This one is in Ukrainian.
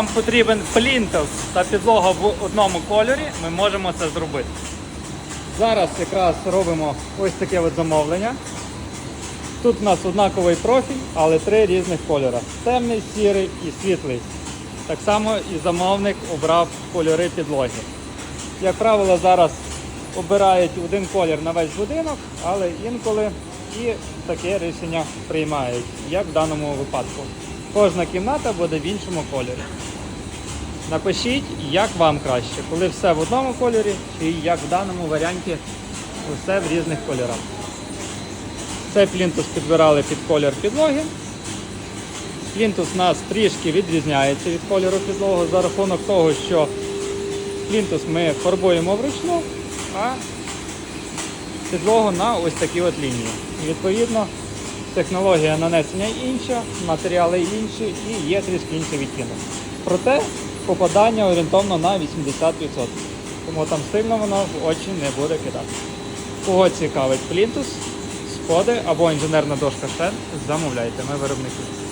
вам потрібен плінтус та підлога в одному кольорі, ми можемо це зробити. Зараз якраз робимо ось таке от замовлення. Тут у нас однаковий профіль, але три різних кольори: темний, сірий і світлий. Так само і замовник обрав кольори підлоги. Як правило, зараз обирають один колір на весь будинок, але інколи і таке рішення приймають, як в даному випадку. Кожна кімната буде в іншому кольорі. Напишіть, як вам краще, коли все в одному кольорі, чи як в даному варіанті усе в різних кольорах. Цей плінтус підбирали під колір підлоги. Плінтус у нас трішки відрізняється від кольору підлоги за рахунок того, що плінтус ми фарбуємо вручну, а підлогу на ось такі от лінії. І відповідно технологія нанесення інша, матеріали інші і є трішки інший відтінок. Проте попадання орієнтовно на 80%. Тому там сильно воно в очі не буде кидати. Кого цікавить плінтус, сходи або інженерна дошка штен, замовляйте, ми виробники.